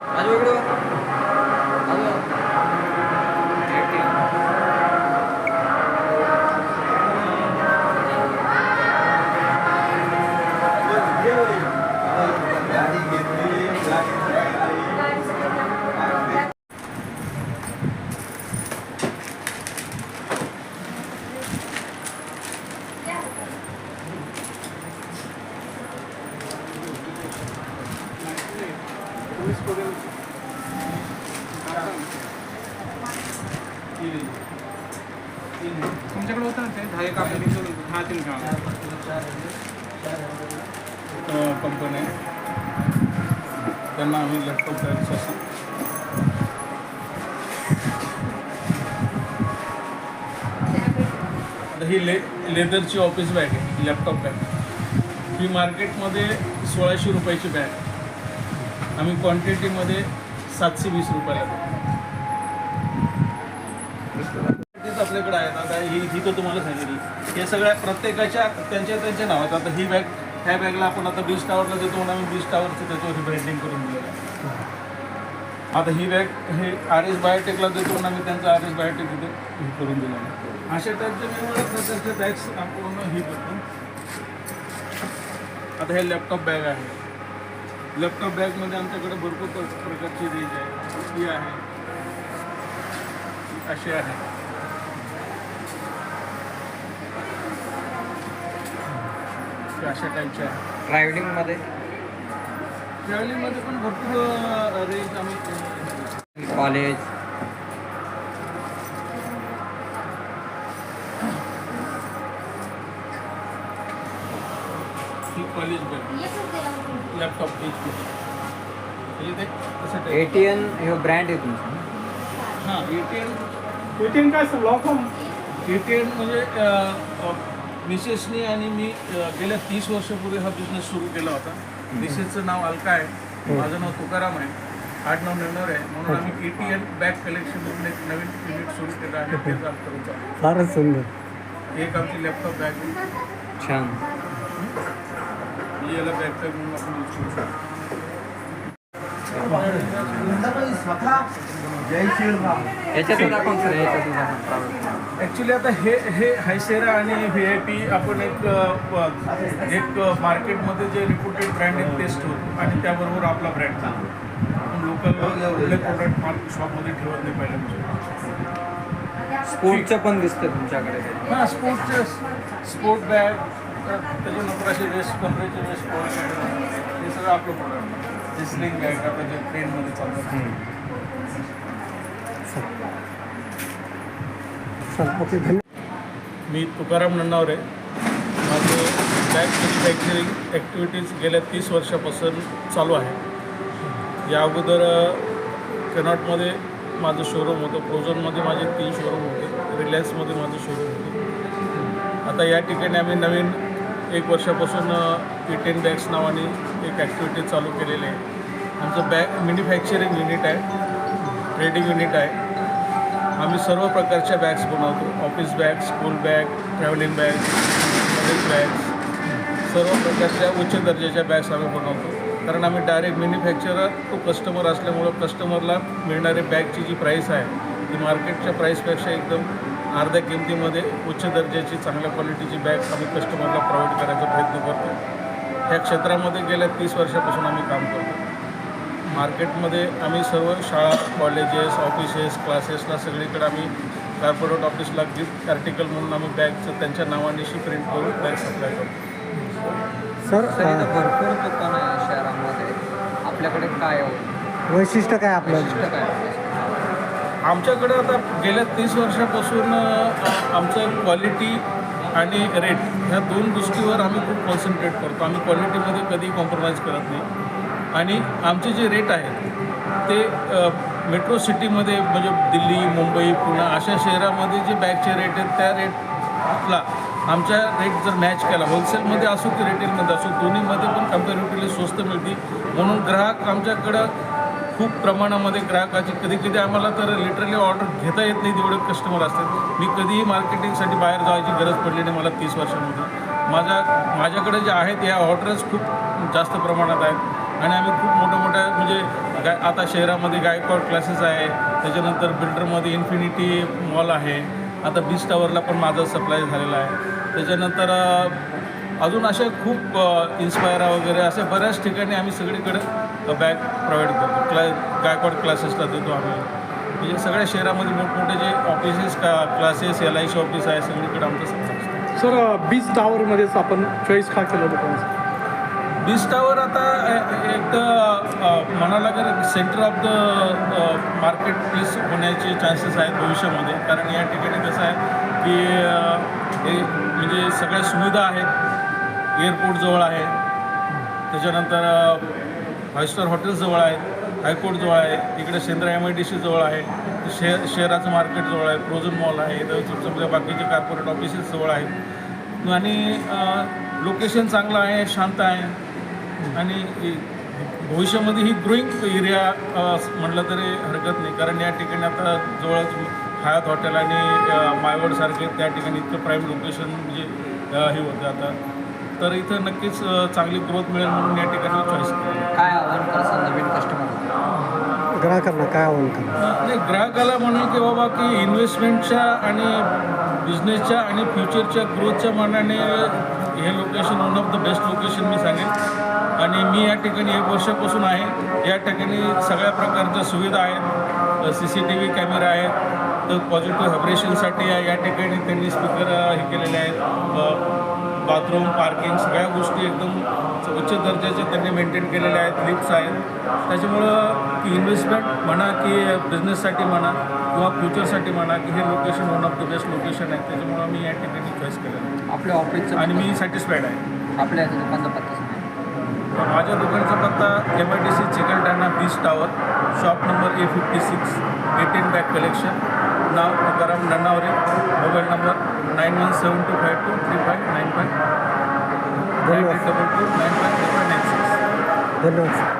राजू इकडे बघ. तुमच्याकडे होतं ना ते? दहा एक आपल्या दहा तीन घ्या कंपनी आहे. त्यांना आम्ही लॅपटॉप द्यायचं असं ही ले लेदरची ऑफिस बॅग आहे लॅपटॉप बॅग ही मार्केटमध्ये सोळाशे रुपयाची बॅग आम्ही क्वांटिटीमध्ये सातशे वीस रुपयाला देतो. आपल्याकडे आहेत. आता ही ही तर तुम्हाला सांगितली. हे सगळ्या प्रत्येकाच्या त्यांच्या त्यांच्या नावात. आता ही बॅग ह्या बॅगला आपण आता बीच टावरला देतो म्हणून आम्ही बीच टावरचं त्याच्यावर ब्रँडिंग करून दिलेलं आहे. आता ही बॅग हे आर एस बायोटेकला देतो म्हणून आम्ही त्यांचं आर एस बायोटेक तिथे हे करून दिलं आहे. अशा टाईपच्या वेगवेगळ्या प्रकारच्या बॅग्स आपण ही करतो. आता हे लॅपटॉप बॅग आहे. लॅपटॉप बॅगमध्ये आमच्याकडे भरपूर प्र- प्रकारची रेंज आहे. ही आहे. अशी आहे. अशा टाईपच्या आहे. ट्रॅव्हलिंगमध्ये ट्रॅव्हलिंगमध्ये पण भरपूर रेंज आम्ही कॉलेज कॉलेज लॅपटॉप म्हणजे एन हे ब्रँड आहे तुमचं हां ए टी एन एटीएन काय sir law form A T N म्हणजे मिसेसनी आणि मी गेल्या तीस वर्षापूर्वी हा बिझनेस सुरू केला होता. मिसेसचं नाव अलका आहे. माझं नाव तुकाराम आहे. आठ नऊ नंबर आहे. म्हणून आम्ही A T N bag collection म्हणून एक नवीन युनिट सुरू केलं आहे ते फारच सुंदर. एक आमची लॅपटॉप बॅग छान. याला म्हणून आपण यूज करू शकतो ॲक्च्युली आता हे हे हायसेरा आणि व्ही आय पी आपण एक एक मार्केटमध्ये जे रिपोर्टेड ब्रँड आहेत तेच ठेवतो आणि त्याबरोबर आपला ब्रँड आपण लोकल प्रोडक्ट मार्क शॉपमध्ये ठेवत नाही पहिल्यापासून स्पोर्टचं पण दिसतं तुमच्याकडे. हां स्पोर्टचे स्पोर्ट बॅग त्याच्यानंतर असे वेस्ट कपड्याचे वेस्ट स्पोर्ट हे सगळं आपलं प्रोडक्ट स्लिंग ट्रेनमध्ये चालतात चल ओके धन्यवाद मी तुकाराम नन्नावरे. माझे बॅग मॅन्युफॅक्चरिंग ॲक्टिव्हिटीज गेल्या तीस वर्षापासून चालू आहे. या अगोदर कनॉटमध्ये माझं शोरूम होतं. प्रोझनमध्ये माझे तीन शोरूम होते. रिलायन्समध्ये माझं शोरूम होतं. आता या ठिकाणी आम्ही नवीन एक वर्षापासून इटेन बॅग्स नावाने एक ॲक्टिव्हिटी चालू केलेली आहे. आमचं बॅग मॅन्युफॅक्चरिंग युनिट आहे. ट्रेडिंग युनिट आहे. आम्ही सर्व प्रकारच्या बॅग्स बनवतो. Office bag school bag travelling bag college bags सर्व प्रकारच्या उच्च दर्जाच्या बॅग्स आम्ही बनवतो. कारण आम्ही डायरेक्ट मॅन्युफॅक्चरर तो कस्टमर असल्यामुळं कस्टमरला मिळणारी बॅगची जी प्राईस आहे ती मार्केटच्या प्राईसपेक्षा एकदम अर्ध्या किमतीमध्ये उच्च दर्जाची चांगल्या क्वालिटीची बॅग आम्ही कस्टमरला प्रोव्हाइड करायचा प्रयत्न करतो ह्या क्षेत्रामध्ये गेल्या तीस वर्षापासून आम्ही काम करतो मार्केटमध्ये आम्ही सर्व शाळा कॉलेजेस ऑफिसेस क्लासेसला सगळीकडे आम्ही कॉर्पोरेट ऑफिसला गिफ्ट आर्टिकल म्हणून आम्ही बॅगचं त्यांच्या नावानिशी प्रिंट करून बॅग सप्लाय करतो सर इथं भरपूर दुकान आहे शहरामध्ये. आपल्याकडे काय आहे? वैशिष्ट्य काय आपलं? वैशिष्ट्य काय? आहे? आमच्याकडे आता गेल्या तीस वर्षापासून आमचं क्वालिटी आणि रेट ह्या दोन गोष्टीवर आम्ही खूप कॉन्सन्ट्रेट करतो. आम्ही क्वालिटीमध्ये कधी कॉम्प्रोमाइज करत नाही. आणि आमचे जे रेट आहेत ते मेट्रो सिटीमध्ये म्हणजे दिल्ली मुंबई पुणे अशा शहरामध्ये जे बॅगचे रेट आहेत त्या रेटला आमच्या रेट जर मॅच केला होलसेलमध्ये असो की रिटेलमध्ये असो दोन्हीमध्ये पण कम्पॅरेटिव्हली स्वस्त मिळते म्हणून ग्राहक आमच्याकडं खूप प्रमाणामध्ये ग्राहकाची कधी कधी आम्हाला तर लिटरली ऑर्डर घेता येत नाही तेवढे कस्टमर असतात. मी कधीही मार्केटिंगसाठी बाहेर जायची गरज पडली नाही मला तीस वर्षामध्ये. माझ्या माझ्याकडे जे आहेत या ऑर्डर्स खूप जास्त प्रमाणात आहेत. आणि आम्ही खूप मोठ्या मोठ्या म्हणजे गाय आता शहरामध्ये गायकवाड क्लासेस आहे. त्याच्यानंतर बिल्डरमध्ये इन्फिनिटी मॉल आहे. आता बीच टावरला पण माझा सप्लाय झालेला आहे. त्याच्यानंतर अजून अशा खूप इन्स्पायरा वगैरे अशा बऱ्याच ठिकाणी आम्ही सगळीकडे बॅग प्रोव्हाइड करतो. क्ला गायकवाड क्लासेसला देतो आम्ही. म्हणजे सगळ्या शहरामध्ये मोठमोठे जे ऑफिसेस का classes L I C office आहे सगळीकडे आमचं सर बीच टावरमध्येच आपण चॉईस का केलं लोकांचं बीच टावर आता एक तर अ, म्हणायला गेलं centre of the market place होण्याचे चान्सेस आहेत भविष्यामध्ये. कारण या ठिकाणी कसं आहे की म्हणजे सगळ्या सुविधा आहेत. एअरपोर्टजवळ आहे. त्याच्यानंतर फाय स्टार हॉटेल्सजवळ आहेत आहे. इकडे सेंद्रा एम आय डी सीजवळ आहे. शहर शहराचं मार्केटजवळ आहे. फ्रोझन मॉल आहे. इथं बाकीचे कॉर्पोरेट ऑफिसेस जवळ आहेत. आणि लोकेशन चांगलं आहे शांत आहे. आणि भविष्यामध्ये ही ग्रोईंग एरिया म्हटलं तरी हरकत नाही. कारण या ठिकाणी आता जवळच हयात हॉटेल आणि मायवडसारखे त्या ठिकाणी इतकं प्राईम लोकेशन म्हणजे हे होतं आता. तर इथं नक्कीच चांगली ग्रोथ मिळेल म्हणून या ठिकाणी चॉईस केलं. काय आव्हान करसाल नवीन कस्टमर ग्राहकांना काय आव्हान करा नाही ग्राहकाला म्हणेल की बाबा की इन्व्हेस्टमेंटच्या आणि बिझनेसच्या आणि फ्युचरच्या ग्रोथच्या मानाने हे location one of the best location मी सांगेन. आणि मी या ठिकाणी एक वर्षापासून आहे. या ठिकाणी सगळ्या प्रकारच्या सुविधा आहेत. C C T V camera आहेत. तर पॉझिटिव्ह व्हायब्रेशनसाठी या ठिकाणी त्यांनी स्पीकर हे केलेले आहेत. बाथरूम पार्किंग सगळ्या गोष्टी एकदम उच्च दर्जाच्या त्यांनी मेंटेन केलेल्या आहेत लिफ्ट्स आहेत. त्याच्यामुळं की इन्व्हेस्टमेंट म्हणा की बिझनेससाठी म्हणा किंवा फ्युचरसाठी म्हणा की हे location one of the best location आहे. त्याच्यामुळं मी या ठिकाणी चॉईस केलं. आपल्या ऑफिसचं आणि मी सॅटिस्फाईड आहे. आपल्या दुकानचा पत्ता माझ्या दुकानचा पत्ता M I D C Chikalthana beach tower shop number A fifty six eighteen bag collection now Tukaram Nannaware mobile number nine one seven two five two three five nine five धन्यवाद. Double two nine five double nine six धन्यवाद